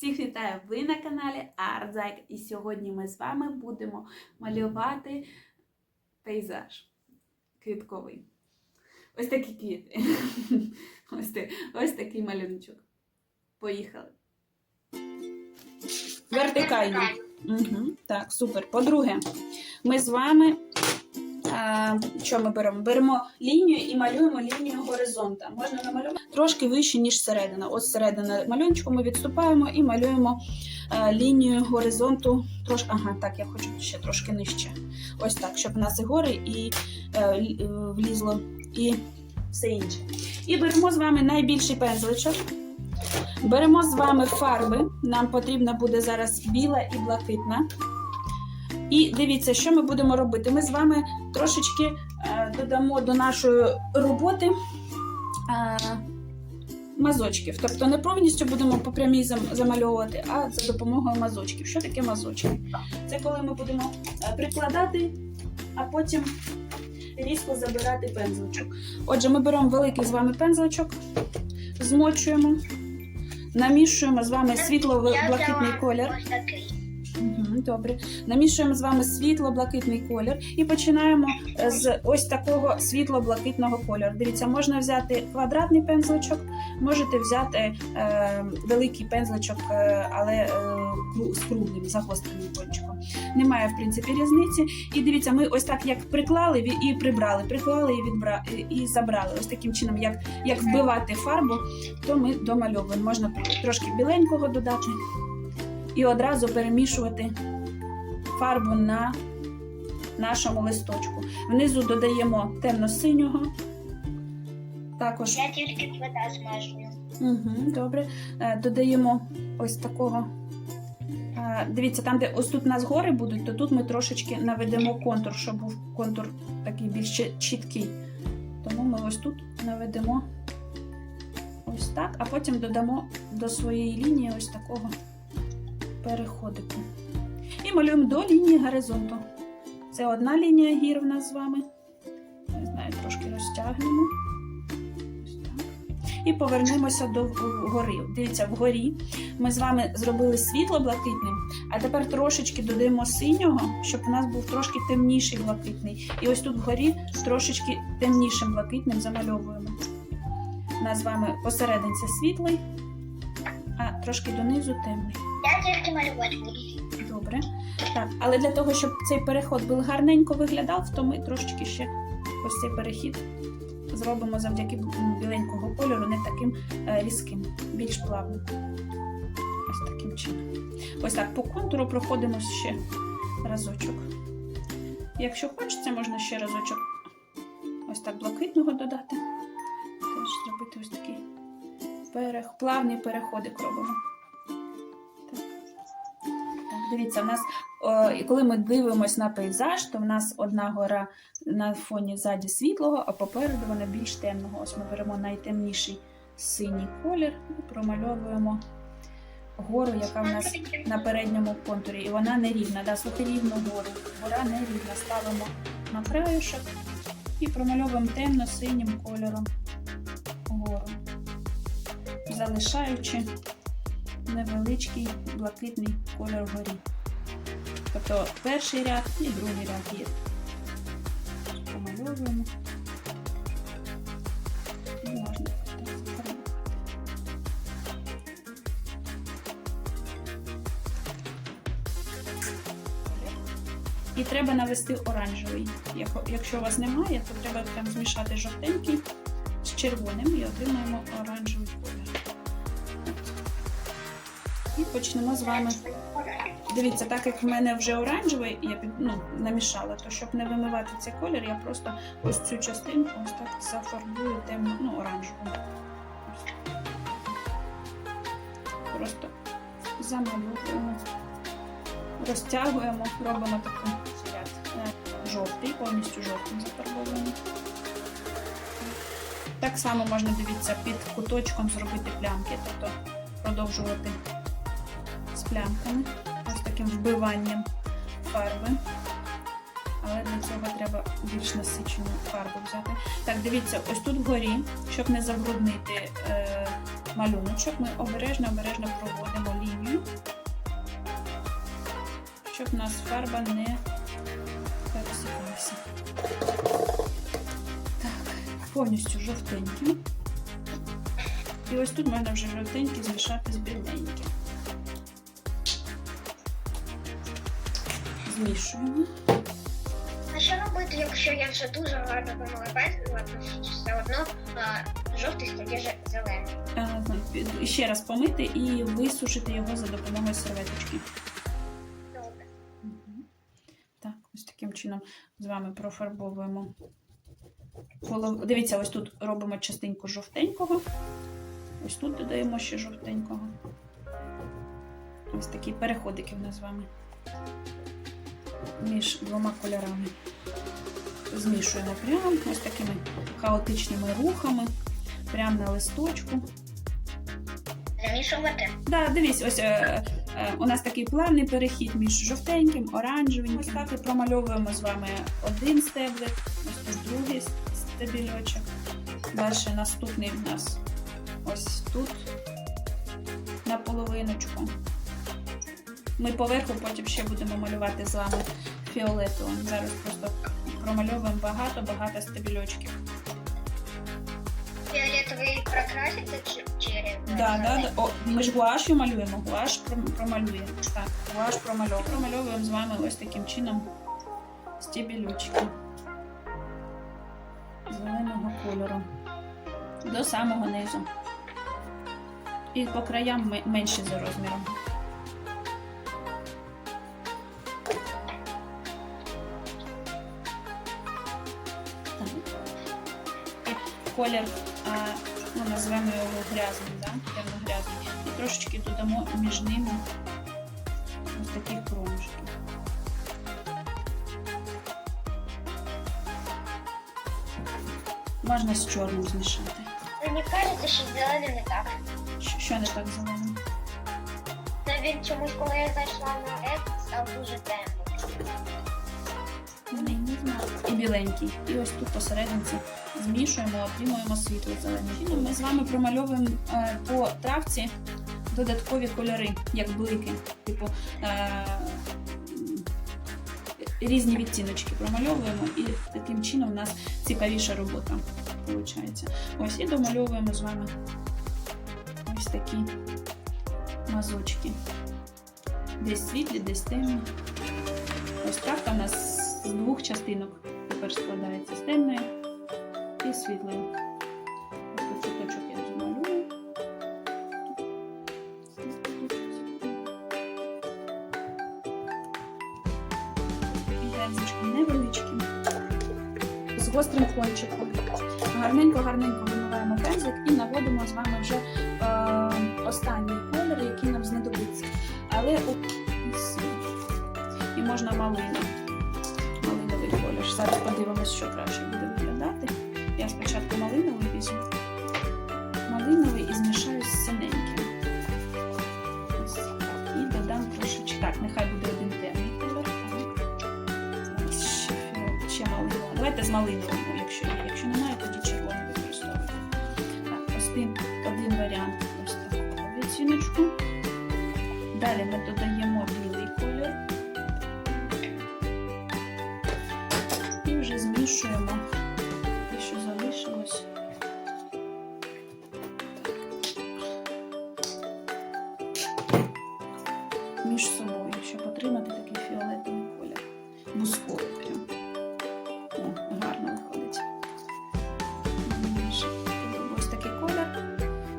Всіх вітаю! Ви на каналі Артзайк. І сьогодні ми з вами будемо малювати пейзаж квітковий. Ось такі квіти. Ось, ось такий малюночок. Поїхали. Вертикально. Угу, так, супер. По-друге, ми з вами. А, що ми беремо? Беремо лінію і малюємо лінію горизонта. Можна намалювати трошки вище, ніж середина. Ось середина малюнчику ми відступаємо і малюємо е, лінію горизонту. Трошки, ага, так, я хочу ще трошки нижче. Ось так, щоб в нас і гори, і е, е, влізло, і все інше. І беремо з вами найбільший пензличок. Беремо з вами фарби. Нам потрібна буде зараз біла і блакитна. І дивіться, що ми будемо робити. Ми з вами трошечки е, додамо до нашої роботи е, мазочків. Тобто не повністю будемо по прямій зам- замальовувати, а за допомогою мазочків. Що таке мазочки? Це коли ми будемо е, прикладати, а потім різко забирати пензличок. Отже, ми беремо великий з вами пензличок, змочуємо, намішуємо з вами світло-блакитний колір. Добре. Намішуємо з вами світло-блакитний колір і починаємо е, з ось такого світло-блакитного кольору. Дивіться, можна взяти квадратний пензличок, можете взяти е, великий пензличок, е, але е, з круглим загостреним кончиком. Немає, в принципі, різниці. І дивіться, ми ось так як приклали і прибрали, приклали і відбра... і забрали. Ось таким чином, як, як вбивати фарбу, то ми домальовуємо. Можна трошки біленького додати і одразу перемішувати фарбу на нашому листочку. Внизу додаємо темно-синього. Також Я тільки вода змажую. угу, добре. Е, Додаємо ось такого. Е, Дивіться, там, де ось тут у нас гори будуть, то тут ми трошечки наведемо контур, щоб був контур такий більш чіткий. Тому ми ось тут наведемо ось так, а потім додамо до своєї лінії ось такого переходику. І малюємо до лінії горизонту. Це одна лінія гір в нас з вами. Не знаю, трошки розтягнемо. І повернемося до гори. Дивіться, вгорі ми з вами зробили світло блакитним, а тепер трошечки додаємо синього, щоб у нас був трошки темніший блакитний. І ось тут вгорі трошечки темнішим блакитним замальовуємо. У нас з вами посерединці світлий, а трошки донизу темний. Я тільки малювати буду. Добре. Так, але для того, щоб цей переход був гарненько виглядав, то ми трошечки ще ось цей перехід зробимо завдяки біленького кольору, не таким е, різким, більш плавним. Ось таким чином. Ось так по контуру проходимо ще разочок. Якщо хочеться, можна ще разочок ось так блакитного додати. Теж зробити ось такий перех... плавний переходик робимо. Дивіться, в нас, о, коли ми дивимося на пейзаж, то в нас одна гора на фоні ззаді світлого, а попереду вона більш темного. Ось ми беремо найтемніший синій колір і промальовуємо гору, яка в нас на передньому контурі. І вона нерівна. Да, слухай рівну гору. Гора нерівна. Ставимо на краюшок і промальовуємо темно-синім кольором гору, залишаючи невеличкий блакитний кольор вгорі. Тобто перший ряд і другий ряд є. Помальовуємо. Можна. І треба навести оранжевий. Якщо у вас немає, то треба прям змішати жовтенький з червоним і отримаємо оранжевий почнемо з вами. Дивіться, так як в мене вже оранжевий, я ну, намішала, то щоб не вимивати цей колір, я просто ось цю частинку ось так зафарбую темно, ну, оранжеву. Ось. Просто замалюємо, розтягуємо, робимо ряд. Е, Жовтий, повністю жовтим зафарбовуємо. Так само можна, дивіться, під куточком зробити плямки, тобто продовжувати плямками, ось таким вбиванням фарби. Але для цього треба більш насичену фарбу взяти. Так, дивіться, ось тут вгорі, щоб не забруднити е, малюночок, ми обережно-обережно проводимо лінію щоб у нас фарба не пересипалася. Так, повністю жовтенькі. І ось тут можна вже жовтенькі змішати з біленьким. Змішуємо. А що робити, якщо я вже дуже гарно помила пензлем, все одно а, жовтий стає зелений? Е, Ще раз помити і висушити його за допомогою серветочки. Добре. Так, ось таким чином з вами профарбовуємо. Дивіться, ось тут робимо частинку жовтенького. Ось тут додаємо ще жовтенького. Ось такі переходики в нас з вами між двома кольорами. Змішуємо прямо ось такими хаотичними рухами, прямо на листочку. Замішувати? Да, дивись, ось е, е, у нас такий плавний перехід між жовтеньким, оранжевим. Ось так і промальовуємо з вами один стеблик, ось тут другий стебельочок. Далі наступний в нас ось тут на половиночку. Ми поверху потім ще будемо малювати з вами фіолетовим. Зараз просто промальовуємо багато-багато стебельочків. Фіолетовий прокраситься чи Да, да, да. О, ми ж гуашю малюємо, гуаш промалюємо. Так, гуаш промальовуємо. Промальовуємо з вами ось таким чином стебелючки зеленого кольору до самого низу. І по краям ме- менші за розміром. Колір ну, назвемо його грязним, да? темно-грязним. І трошечки додамо між ними ось таких проміжків. Можна з чорним змішати. Мені кажеться, що зелений не так. Що, що не так зеленим? Навіть чомусь, коли я зайшла на X, став дуже темний. І біленький. І ось тут посерединці змішуємо, отримуємо світло зелене. І ми з вами промальовуємо е, по травці додаткові кольори, як блики. Типу е, різні відтіночки промальовуємо, і таким чином у нас цікавіша робота виходить. Ось і домальовуємо з вами ось такі мазочки. Десь світлі, десь темні. Ось травка у нас з двох частинок тепер складається з темної і світлої. Ось тут куточок я вже малюю. І пензличком невеличким, з гострим кончиком. Гарненько-гарненько вимиваємо пензлик і наводимо з вами вже е, останній колір, який нам знадобиться. Але і можна малину. Зараз подивимось, що краще буде виглядати. Я спочатку малиновий візьму. Малиновий і змішаю з синеньким. І додам трошечки. Так, нехай буде один темний колір. Зараз ще, ще малиновий. Давайте з малиновим, якщо є. Якщо немає, тоді червоний використовуйте. Так, один, один варіант ось такого відціночку. Далі ми додаємо білий змішуємо те, що залишилось. Між собою, щоб отримати такий фіолетовий колір. Бусковий прям. О, гарно виходить. Ось такий колір.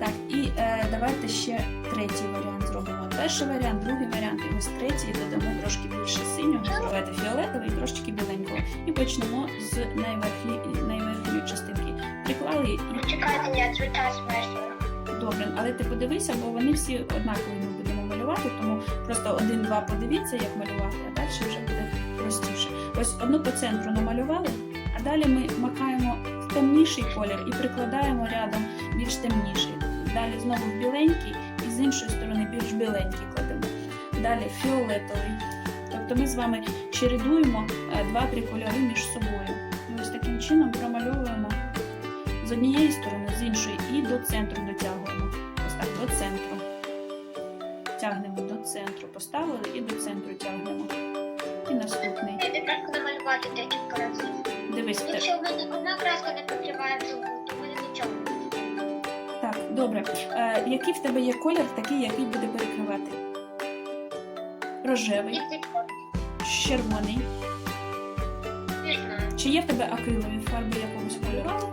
Так, і е, давайте ще третій варіант зробимо. Перший варіант, другий варіант, і ось третій додамо трошки більше синього, давайте фіолетовий трошки біленького. І почнемо з найверхньої частинки. Приклали і Чекайте, я цвіта смешую. добре, але ти подивися, бо вони всі однакові ми будемо малювати, тому просто один-два подивіться, як малювати, а далі вже буде простіше. Ось одну по центру намалювали, а далі ми макаємо в темніший колір і прикладаємо рядом більш темніший. Далі знову в біленький з іншої сторони більш біленький кладемо. Далі фіолетовий. Тобто ми з вами чередуємо е, два-три кольори між собою. І ось таким чином промальовуємо з однієї сторони, з іншої, і до центру дотягуємо. Ось так, до центру. тягнемо до центру, поставили і до центру тягнемо. І наступний. Так намалювати декілька разів. Дивись. Якщо в мене одна краска не покриває другу, добре. Е, який в тебе є колір, такий, який буде перекривати? Рожевий, червоний. Чи є в тебе акрилові фарби якогось кольору?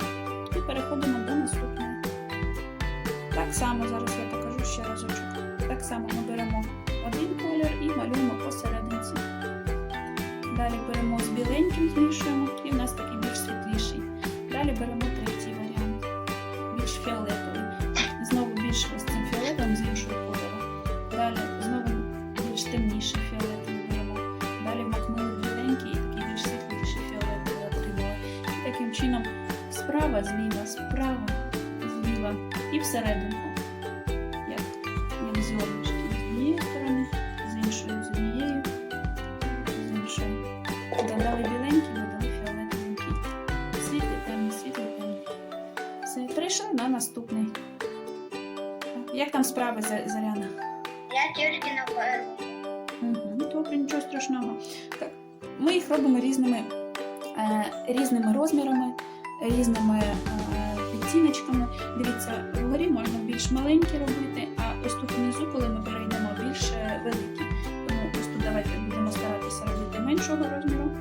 І переходимо до наступної. Так само зараз я покажу ще разочок. Так само ми беремо один колір і малюємо посерединці. Далі беремо з біленьким, змішуємо, і в нас такий більш світліший. Далі беремо справа, зліва, справа, зліва і всерединку. Як, як зйомнички з однієї сторони, з іншої, з однієї, з іншої. Додали біленький, додали фіолетовенький. Світлий, темний, світлий, темний. Все, перейшли на наступний. Як там справи, За- Заряна? Я тільки на. Угу, добре, нічого страшного. Так, ми їх робимо різними, е, різними розмірами, різними підціночками відтіночками. Дивіться, вгорі можна більш маленькі робити, а ось тут внизу, коли ми перейдемо, більш е, великі. Тому ось тут давайте будемо старатися робити меншого розміру.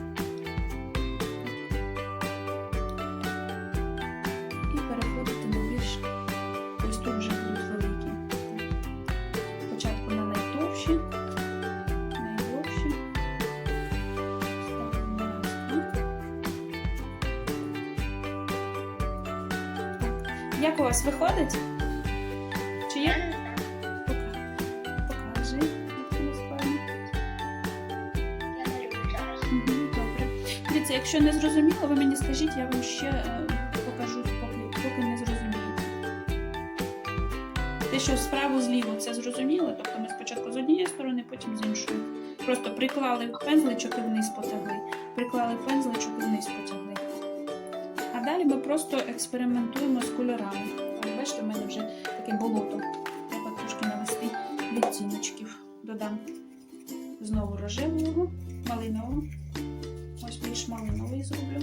Як у вас виходить? Чи є? Покажи, як тобі складно. Мгм, Добре. Дивіться, якщо не зрозуміло, ви мені скажіть, я вам ще е, покажу, поки, поки не зрозумієте. Те, що справу зліво це зрозуміло, тобто ми спочатку з однієї сторони, потім з іншої. Просто приклали пензличок і вниз потягли, приклали пензличок і вниз потягли. Далі ми просто експериментуємо з кольорами. Бачите, в мене вже таке болото. Треба трошки навести відтіночків. Додам знову рожевого, малинового. Ось більш малиновий зроблю.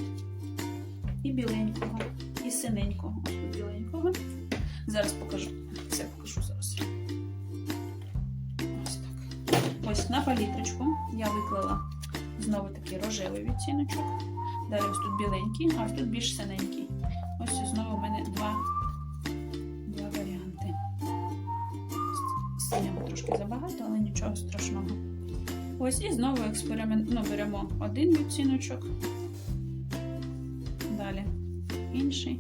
І біленького, і синенького. Ось біленького. Зараз покажу. Це покажу зараз. Ось так. Ось на палітрочку я виклала знову такий рожевий відтіночок. Далі ось тут біленький, а ось тут більш синенький. Ось знову в мене два, два варіанти. Синього трошки забагато, але нічого страшного. Ось і знову експеримент. Ну, беремо один відтіночок. Далі інший,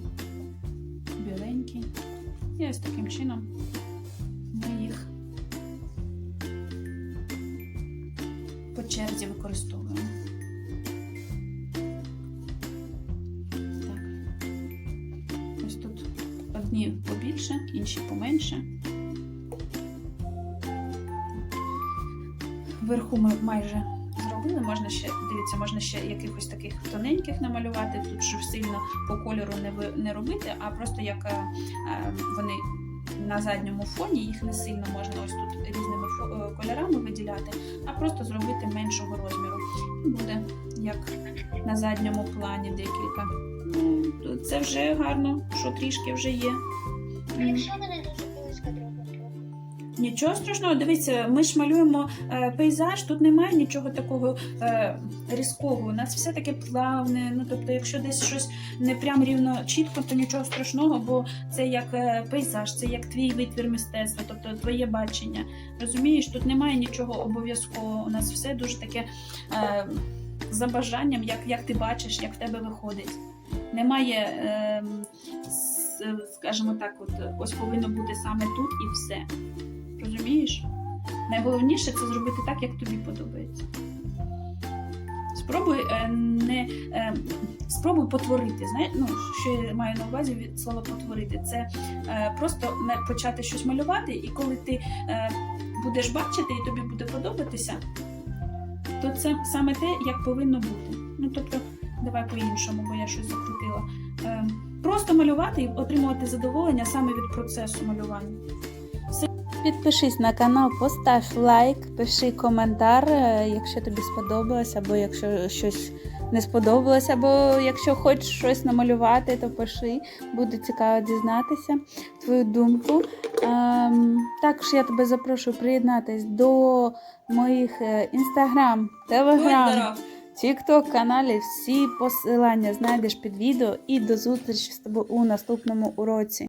біленький. І ось таким чином ми їх по черзі використовуємо. Інші поменше. Вверху ми майже зробили. Можна ще, дивіться, можна ще якихось таких тоненьких намалювати. Тут ж сильно по кольору не, не робити, а просто як е, е, вони на задньому фоні, їх не сильно можна ось тут різними е, кольорами виділяти, а просто зробити меншого розміру. Буде як на задньому плані декілька. Ну, це вже гарно, що трішки вже є. Якщо мене дуже близько? Нічого страшного, дивіться, ми ж малюємо е, пейзаж, тут немає нічого такого е, різкого. У нас все таке плавне. Ну тобто, якщо десь щось не прям рівно чітко, то нічого страшного, бо це як е, пейзаж, це як твій витвір мистецтва, тобто твоє бачення. Розумієш, тут немає нічого обов'язкового. У нас все дуже таке е, за бажанням, як, як ти бачиш, як в тебе виходить. Немає, е, скажімо так, от ось повинно бути саме тут і все. Розумієш? Найголовніше це зробити так, як тобі подобається. Спробуй е, не е, спробуй потворити. Знає, ну, що я маю на увазі від слова потворити. Це е, просто почати щось малювати, і коли ти будеш бачити і тобі буде подобатися, то це саме те, як повинно бути. Ну тобто, давай по-іншому, бо я щось закрутила. Е, просто малювати і отримувати задоволення саме від процесу малювання. Все Підпишись на канал, постав лайк, пиши коментар, е, якщо тобі сподобалось, або якщо щось не сподобалось, або якщо хочеш щось намалювати, то пиши. Буде цікаво дізнатися твою думку. Ем, також я тебе запрошую приєднатись до моїх е, інстаграм, телеграм. Тікток каналів всі посилання знайдеш під відео і до зустрічі з тобою у наступному уроці.